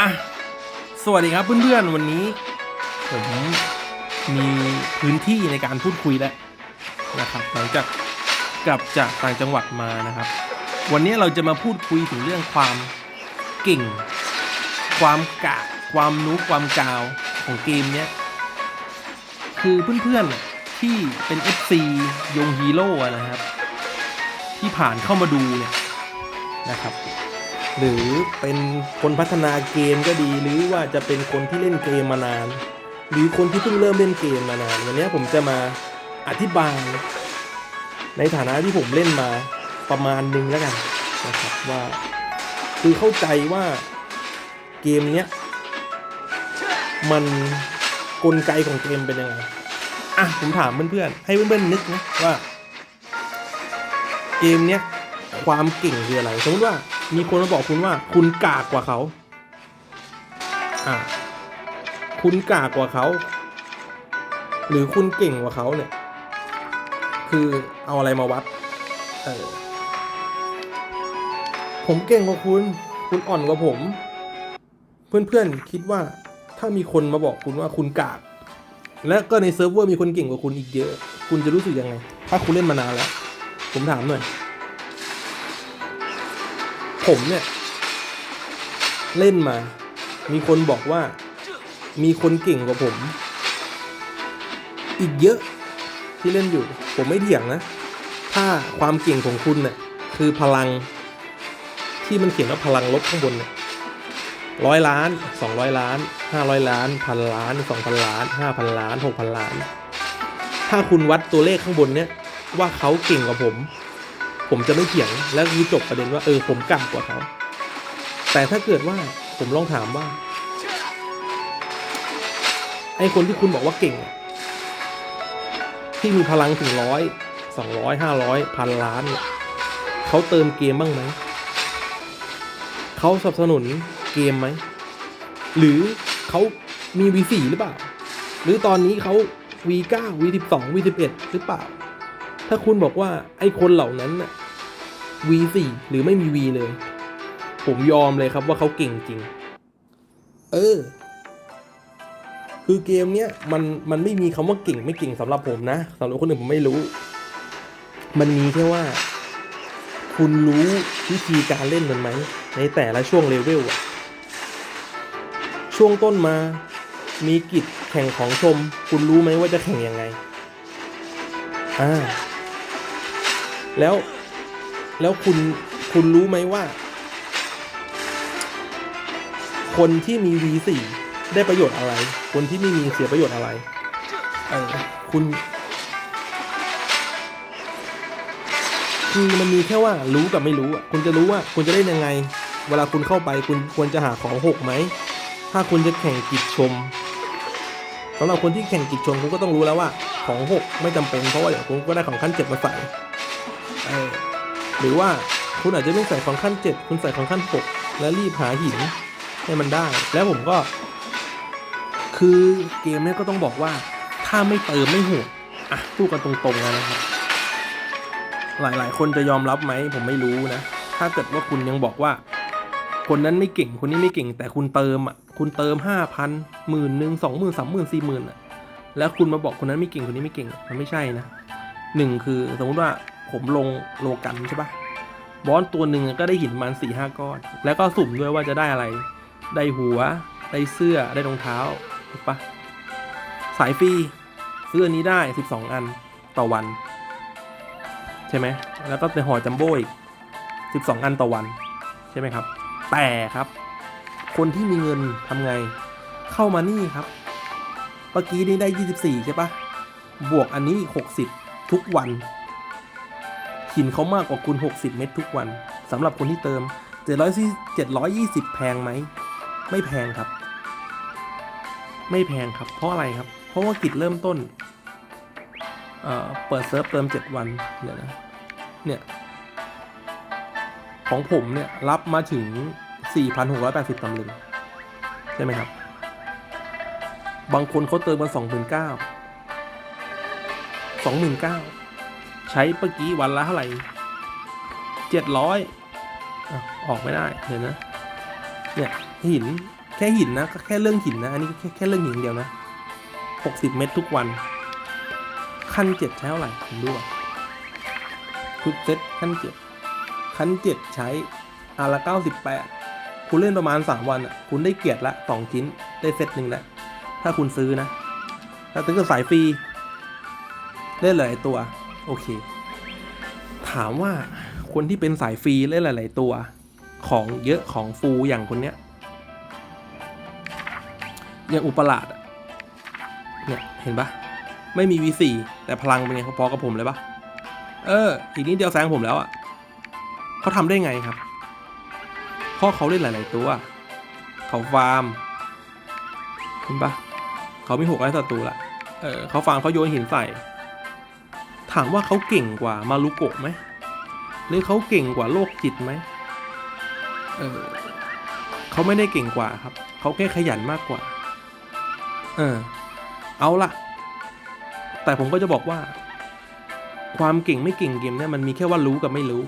อะสวัสดีครับเพื่อนๆวันนี้ ผมมีพื้นที่ในการพูดคุยแล้วนะครับหลังจากกลับจากต่างจังหวัดมานะครับ วันนี้เราจะมาพูดคุยถึงเรื่องความเก่ง ความกะความรู้ความกาวของเกมเนี้ยคือเพื่อนๆที่เป็น FC ยงฮีโร่นะครับ ที่ผ่านเข้ามาดูเนี่ยนะครับ หรือเป็นคนพัฒนาเกมก็ดี หรือว่าจะเป็นคนที่เล่นเกมมานาน หรือคนที่เพิ่งเริ่มเล่นเกมมานาน วันนี้ผมจะมาอธิบาย ในฐานะที่ผมเล่นมาประมาณนึงแล้วกันนะครับว่าคือเข้าใจว่าเกมเนี้ยมันกลไกของเกมเป็นยังไง อะผมถามเพื่อนๆให้เพื่อนๆนึกนะว่า เกมเนี้ยความเก่งคืออะไรสมมติว่า มีคนมาบอกคุณว่า คุณกากกว่าเขา อ่า คุณกากกว่าเขา หรือคุณเก่งกว่าเขาเนี่ย คือเอาอะไรมาวัด เออ ผมเก่งกว่าคุณ คุณอ่อนกว่าผม เพื่อนๆคิดว่าถ้ามีคนมาบอกคุณว่าคุณกาก และก็ในเซิร์ฟเวอร์มีคนเก่งกว่าคุณอีกเยอะ คุณจะรู้สึกยังไง ถ้าคุณเล่นมานานแล้ว ผมถามหน่อย ผมเนี่ย เล่นมา มีคนบอกว่า มีคนเก่งกว่าผม อีกเยอะที่เล่นอยู่ ผมไม่เถียงนะ ถ้าความเก่งของคุณเนี่ยคือพลัง ที่มันเขียนว่าพลังลบข้างบนเนี่ยร้อยล้านสองร้อยล้านห้าร้อยล้านพันล้านสองพันล้านห้าพันล้านหกพันล้าน ถ้าคุณวัดตัวเลขข้างบนเนี่ยว่าเขาเก่งกว่าผม ผมจะไม่เถียงแล้วคือจบประเด็นว่าเออผมกล้ากว่าเขา แต่ถ้าเกิดว่าผมลองถามว่า ไอคนที่คุณบอกว่าเก่ง ที่มีพลังถึงร้อยสองร้อยห้าร้อยพันล้านเนี่ยเขาเติมเกมบ้างไหมเขาสนับสนุนเกมไหม หรือเขามี V4 หรือเปล่า หรือตอนนี้เขา V9 V12 V11 หรือเปล่า ถ้าคุณบอกว่าไอ้คนเหล่านั้นน่ะ V4 หรือไม่มี V เลย ผมยอมเลยครับว่าเขาเก่งจริง เออ คือเกมเนี้ยมันมันไม่มีคำว่าเก่งไม่เก่งสำหรับผมนะสำหรับคนอื่นผมไม่รู้ มันมีแค่ว่า คุณรู้วิธีการเล่นมันไหม ในแต่ละช่วงเลเวลอะช่วงต้นมามีกิจแข่งของชม คุณรู้ไหมว่าจะแข่งยังไง อ่า แล้ว แล้วคุณคุณรู้ไหมว่า คนที่มี V4 ได้ประโยชน์อะไร คนที่ไม่มีเสียประโยชน์อะไรเออคุณคือมันมีแค่ว่ารู้กับไม่รู้อะคุณจะรู้ว่าคุณจะเล่นยังไง เวลาคุณเข้าไปคุณควรจะหาของหกไหม ถ้าคุณจะแข่งกิจชมสำหรับคนที่แข่งกิจชมคุณก็ต้องรู้แล้วว่าของหกไม่จำเป็นเพราะว่าเดี๋ยวคุณก็ได้ของขั้นเจ็ดมาใส่ หรือว่าคุณอาจจะไม่ใส่ของขั้นเจ็ดคุณใส่ของขั้นหกแล้วรีบหาหินให้มันได้ แล้วผมก็ คือเกมนี้ก็ต้องบอกว่าถ้าไม่เติมไม่โหดอะพูดกันตรงๆนะครับ หลายๆ คนจะยอมรับไหมผมไม่รู้นะ ถ้าเกิดว่าคุณยังบอกว่า คนนั้นไม่เก่งคนนี้ไม่เก่ง แต่คุณเติมอะคุณเติมห้าพันหมื่นหนึ่งสองหมื่นสามหมื่นสี่หมื่นอะแล้วคุณมาบอกคนนั้นไม่เก่งคนนี้ไม่เก่งมันไม่ใช่นะหนึ่งคือสมมติว่า ผมลงโลกันใช่ปะบอสตัวหนึ่งก็ได้หินมันสี่ห้าก้อน แล้วก็สุ่มด้วยว่าจะได้อะไร ได้หัว ได้เสื้อได้รองเท้าถูกปะสายฟรีเสื้อนี้ได้สิบสองอันต่อวัน ใช่ไหมแล้วก็ในห่อจัมโบ้อีกสิบสองอันต่อวัน ใช่ไหมครับ แต่ครับ คนที่มีเงินทำไง เข้ามานี่ครับเมื่อกี้นี้ได้ยี่สิบสี่ใช่ปะบวกอันนี้อีกหกสิบทุกวัน หินเขามากกว่าคุณหกสิบเม็ดทุกวันสำหรับคนที่เติมเจ็ดร้อยเจ็ดร้อยยี่สิบแพงไหม ไม่แพงครับ ไม่แพงครับ เพราะอะไรครับ เพราะว่ากิจเริ่มต้นเอ่อเปิดเซิร์ฟเติมเจ็ดวันเดี๋ยวนะเนี่ยของผมเนี่ยรับมาถึง 4,680ตำลึง ใช่ไหมครับ บางคนเขาเติมมา29,000 29,000 ใช้เมื่อกี้วันละเท่าไหร่700อะอยออกไม่ได้เดี๋ยวนะเนี่ยหินแค่หินนะก็แค่เรื่องหินนะอันนี้แค่แค่เรื่องหินเดียวนะหกสิบเม็ดทุกวัน ขั้นเจ็ดใช้เท่าไหร่ผมดูอะทุกเซตขั้นเจ็ดขั้นเจ็ดใช้อาละเก้าสิบแปดคุณเล่นประมาณสามวันอะคุณได้เกียรติละสองชิ้นได้เซตหนึ่งแล้วถ้าคุณซื้อนะถ้าซื้อกับสายฟรีเล่นหลยตัว โอเค ถามว่าคนที่เป็นสายฟรีเล่นหลาย ๆ ตัวของเยอะของฟูอย่างคนเนี้ยอย่างอุปราชเนี่ยเห็นปะไม่มี V4 แต่พลังเป็นไงพอๆกับผมเลยปะเออ อีกนิดเดียวแซงผมแล้วอะเขาทำได้ไงครับเพราะเขาเล่นหลาย ๆ ตัว เขาฟาร์มเห็นปะเขามีหกไร้ศัตรูละเออเขาฟาร์มเขาโยนหินใส่ ถามว่าเขาเก่งกว่ามารุโกะไหมหรือเขาเก่งกว่าโลกจิตไหมเออเขาไม่ได้เก่งกว่าครับ เขาแค่ขยันมากกว่า เออ เอาละแต่ผมก็จะบอกว่า ความเก่งไม่เก่งเกมเนี่ยมันมีแค่ว่ารู้กับไม่รู้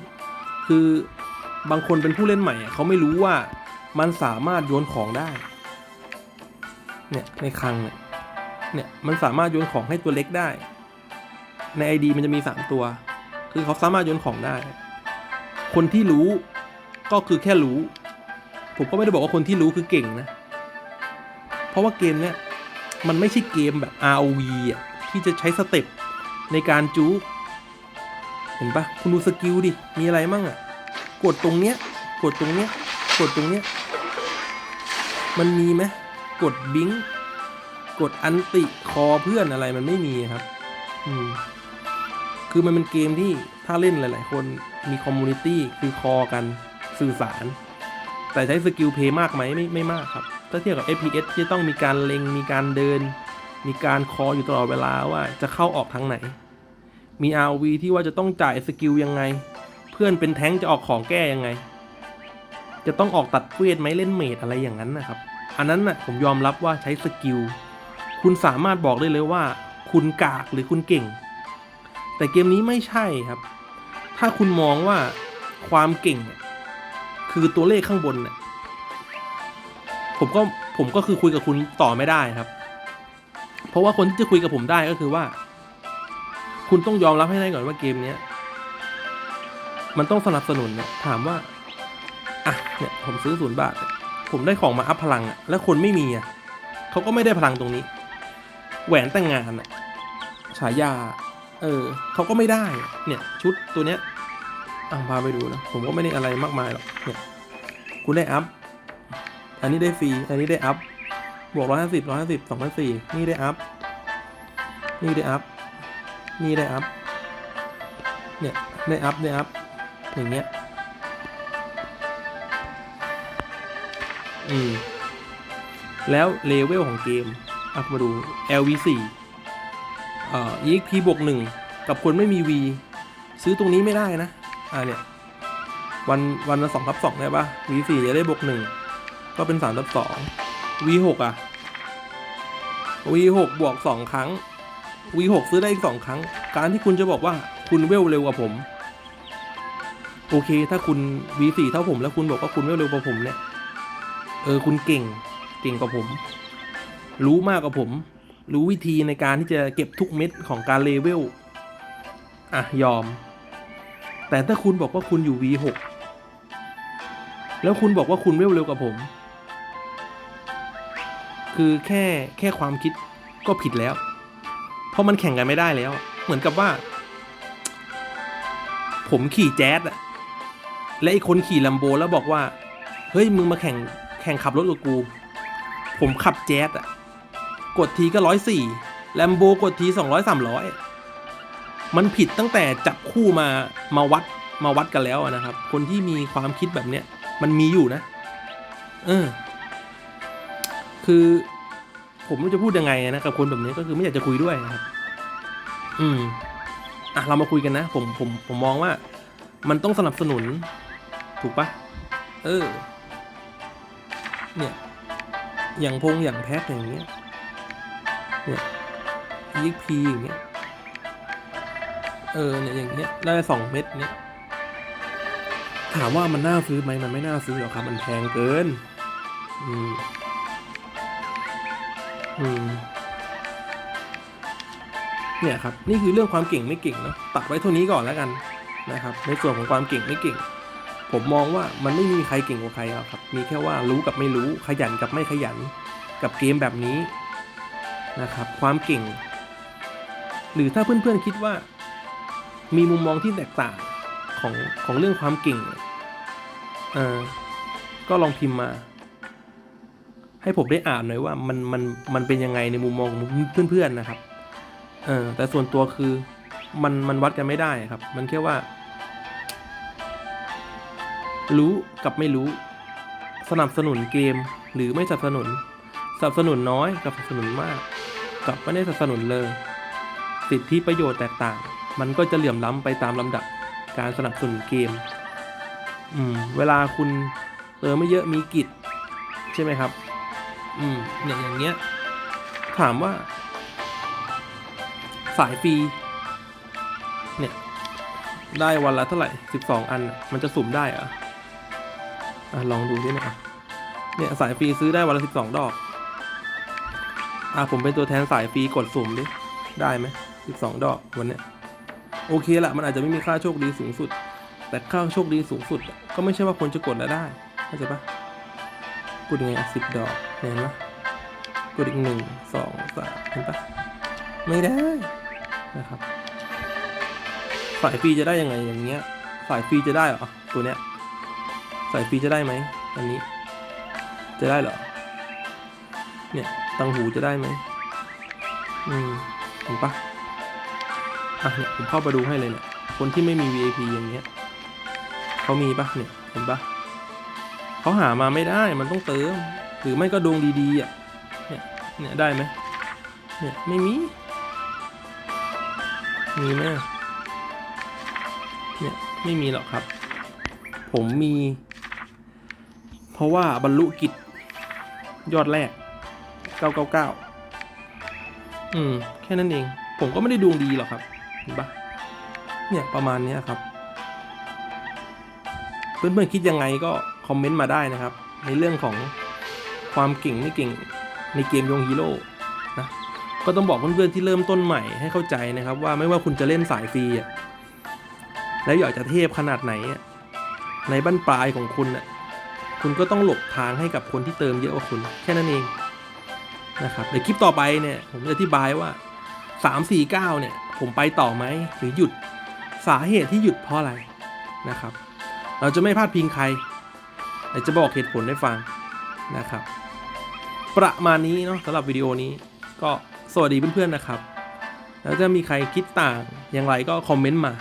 คือบางคนเป็นผู้เล่นใหม่เขาไม่รู้ว่ามันสามารถโยนของได้ เนี่ยในคลังเนี่ยเนี่ยมันสามารถโยนของให้ตัวเล็กได้ ใน ID มันจะมี 3 ตัว คือเขาสามารถโยนของได้ คนที่รู้ก็คือแค่รู้ ผมก็ไม่ได้บอกว่าคนที่รู้คือเก่งนะ เพราะว่าเกมเนี้ยมันไม่ใช่เกมแบบ ROV อะที่จะใช้สเต็ปในการจู๊เห็นปะคุณดูสกิลดิ มีอะไรมั่งอะ กดตรงเนี้ย กดตรงเนี้ย กดตรงเนี้ย มันมีไหมกดบิงกดอันติคอเพื่อนอะไรมันไม่มีครับ อืม คือมันเป็นเกมที่ถ้าเล่นหลาย ๆ คนมีคอมมูนิตี้คือคอกันสื่อสาร แต่ใช้สกิลเพย์มากไหมไม่ไม่มากครับ ถ้าเทียบกับ FPS ที่ต้องมีการเล็งมีการเดิน มีการคออยู่ตลอดเวลาว่าจะเข้าออกทางไหน มี RV ที่ว่าจะต้องจ่ายสกิลยังไง เพื่อนเป็นแท้งจะออกของแก้ยังไง จะต้องออกตัดเวทไหมเล่นเมดอะไรอย่างนั้นนะครับ อันนั้นน่ะผมยอมรับว่าใช้สกิลคุณสามารถบอกได้เลยว่า คุณกากหรือคุณเก่ง แต่เกมนี้ไม่ใช่ครับ ถ้าคุณมองว่าความเก่งเนี่ยคือตัวเลขข้างบนเนี่ยผมก็ผมก็คือคุยกับคุณต่อไม่ได้ครับ เพราะว่าคนที่จะคุยกับผมได้ก็คือว่า คุณต้องยอมรับให้ได้ก่อนว่าเกมเนี้ยมันต้องสนับสนุนเนี่ยถามว่าอะเนี่ยผมซื้อศูนย์บาท ผมได้ของมาอัพพลังอะแล้วคนไม่มีอะเขาก็ไม่ได้พลังตรงนี้ แหวนแต่งงานอะฉายา เออเขาก็ไม่ได้เนี่ยชุดตัวเนี้ยอะพาไปดูนะผมก็ไม่ได้อะไรมากมายหรอกเนี่ยคุณได้อัพอันนี้ได้ฟรีอันนี้ได้อัพบวกร้อยห้าสิบร้อยห้าสิบสองพันสี่นี่ได้อัพนี่ได้อัพนี่ได้อัพเนี่ยได้อัพได้อัพอย่างเงี้ยอืมแล้วเลเวลของเกมอะมาดู LV4 เอ่อ EXP บวกหนึ่งกับคนไม่มี V ซื้อตรงนี้ไม่ได้นะ อ่าเนี่ย วันวันละสองทับสองได้ปะ V4 จะได้บวกหนึ่งก็เป็นสามทับสอง V6 อะ V6 บวกสองครั้ง V6 ซื้อได้อีกสองครั้ง การที่คุณจะบอกว่าคุณเวลเร็วกว่าผม โอเค ถ้าคุณ V4 เท่าผมแล้วคุณบอกว่าคุณเวลเร็วกว่าผมเนี่ย เออคุณเก่ง เก่งกว่าผม รู้มากกว่าผม รู้วิธีในการที่จะเก็บทุกเม็ดของการเลเวล อะ ยอม แต่ถ้าคุณบอกว่าคุณอยู่ V6 แล้วคุณบอกว่าคุณเวลเร็วกว่าผม คือแค่แค่ความคิดก็ผิดแล้ว เพราะมันแข่งกันไม่ได้แล้ว เหมือนกับว่า ผมขี่แจ๊สอะและไอ้คนขี่ลัมโบแล้วบอกว่า เฮ้ย มึงมาแข่งแข่งขับรถกับกู ผมขับแจ๊สอะ กดทีก็ร้อยสี่แลมโบกดทีสองร้อยสามร้อยมันผิดตั้งแต่จับคู่มามาวัดมาวัดกันแล้วนะครับ คนที่มีความคิดแบบเนี้ยมันมีอยู่นะ เออ คือผมไม่จะพูดยังไงนะกับคนแบบนี้ก็คือไม่อยากจะคุยด้วยนะครับ อืม อะเรามาคุยกันนะ ผมผมผมมองว่า มันต้องสนับสนุน ถูกปะเออ เนี่ย อย่างพงอย่างแพ็คอย่างเงี้ย เนี่ย EXP อย่างเงี้ย เออเนี่ยอย่างเงี้ยได้สองเม็ดเนี่ย ถามว่ามันน่าซื้อไหมมันไม่น่าซื้อหรอกครับมันแพงเกิน อืม อืมเนี่ยครับนี่คือเรื่องความเก่งไม่เก่งเนาะตัดไว้เท่านี้ก่อนแล้วกันนะครับในส่วนของความเก่งไม่เก่ง ผมมองว่ามันไม่มีใครเก่งกว่าใครหรอกครับ มีแค่ว่ารู้กับไม่รู้ขยันกับไม่ขยัน กับเกมแบบนี้ นะครับ ความเก่ง หรือถ้าเพื่อนๆคิดว่า มีมุมมองที่แตกต่างของของเรื่องความเก่งเออก็ลองพิมพ์มา ให้ผมได้อ่านหน่อยว่ามันมันมันเป็นยังไงในมุมมองของเพื่อนๆนะครับเออแต่ส่วนตัวคือมันมันวัดกันไม่ได้ครับ มันแค่ว่า รู้กับไม่รู้ สนับสนุนเกมหรือไม่สนับสนุนสนับสนุนน้อยกับสนับสนุนมาก กับไม่ได้สนับสนุนเลย สิทธิประโยชน์แตกต่าง มันก็จะเหลื่อมล้ำไปตามลำดับการสนับสนุนเกม อืม เวลาคุณเออไม่เยอะมีกิจ ใช่ไหมครับ อืมเนี่ยอย่างเงี้ย ถามว่า สายฟรีเนี่ย ได้วันละเท่าไหร่สิบสองอัน มันจะสุ่มได้เหรออะ ลองดูดิเนี่ยเนี่ยสายฟรีซื้อได้วันละสิบสองดอก อะผมเป็นตัวแทนสายฟรีกดสุ่มดิได้ไหมสิบสองดอกวันเนี้ยโอเคละมันอาจจะไม่มีค่าโชคดีสูงสุด แต่ค่าโชคดีสูงสุด ก็ไม่ใช่ว่าคนจะกดแล้วได้เข้าใจปะกดยังไงสิบดอกเห็นไหมกดอีกหนึ่งสองสามเห็นปะไม่ได้นะครับสายฟรีจะได้ยังไงอย่างเงี้ยสายฟรีจะได้เหรอตัวเนี้ยสายฟรีจะได้ไหมอันนี้ จะได้เหรอเนี่ย ตังหูจะได้ไหมอืมเห็นปะอะเนี่ยผมเข้าไปดูให้เลยเนี่ยคนที่ไม่มี VIP อย่างเงี้ยเขามีปะเนี่ยเห็นปะเขาหามาไม่ได้มันต้องเติม หรือไม่ก็ดวงดีๆอะเนี่ยเนี่ยได้ไหมเนี่ยไม่มี มีไหมเนี่ยไม่มีหรอกครับ ผมมี เพราะว่าบรรลุกิจยอดแรก 999 อืม แค่นั้นเอง ผมก็ไม่ได้ดวงดีหรอกครับเห็นปะเนี่ยประมาณนี้ครับ เพื่อนๆคิดยังไงก็คอมเมนต์มาได้นะครับ ในเรื่องของความเก่งไม่เก่งในเกมยงฮีโร่นะก็ต้องบอกเพื่อนๆที่เริ่มต้นใหม่ให้เข้าใจนะครับ ว่าไม่ว่าคุณจะเล่นสายฟรีอะแล้วอยากจะเทพขนาดไหนอะในบั้นปลายของคุณอะคุณก็ต้องหลบทางให้กับคนที่เติมเยอะกว่าคุณ แค่นั้นเอง นะครับในคลิปต่อไปเนี่ยผมจะอธิบายว่าสามสี่เก้าเนี่ย ผมไปต่อไหมหรือหยุดสาเหตุที่หยุดเพราะอะไรนะครับ เราจะไม่พลาดพิงใครแต่จะบอกเหตุผลให้ฟังนะครับ ประมาณนี้เนาะสำหรับวิดีโอนี้ก็สวัสดีเพื่อนๆนะครับ แล้วถ้ามีใครคิดต่างอย่างไรก็คอมเมนต์มา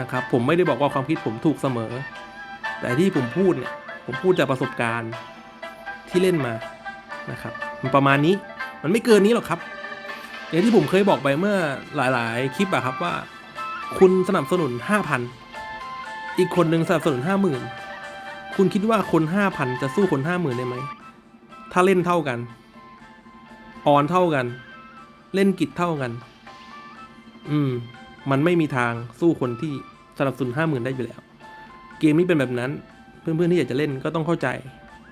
นะครับผมไม่ได้บอกว่าความคิดผมถูกเสมอ แต่ที่ผมพูดเนี่ยผมพูดจากประสบการณ์ที่เล่นมานะครับ มันประมาณนี้ มันไม่เกินนี้หรอกครับ อย่างที่ผมเคยบอกไปเมื่อหลายๆ คลิปอะครับว่า คุณสนับสนุน5,000อีกคนหนึ่งสนับสนุน50,000คุณคิดว่าคน5,000จะสู้คน50,000ได้ไหม ถ้าเล่นเท่ากัน ออนเท่ากัน เล่นกิจเท่ากัน อืม มันไม่มีทางสู้คนที่สนับสนุน50,000ได้อยู่แล้ว เกมนี้เป็นแบบนั้น เพื่อนๆที่อยากจะเล่นก็ต้องเข้าใจ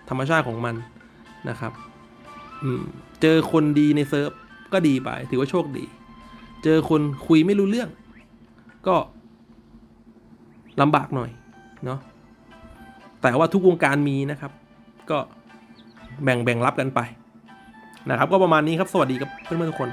ธรรมชาติของมันนะครับ อืม เจอคนดีในเซิร์ฟก็ดีไป ถือว่าโชคดี เจอคนคุยไม่รู้เรื่อง ก็ลำบากหน่อย เนาะแต่ว่าทุกวงการมีนะครับ ก็แบ่งแบ่งรับกันไป นะครับ ก็ประมาณนี้ครับ สวัสดีครับเพื่อนๆทุกคน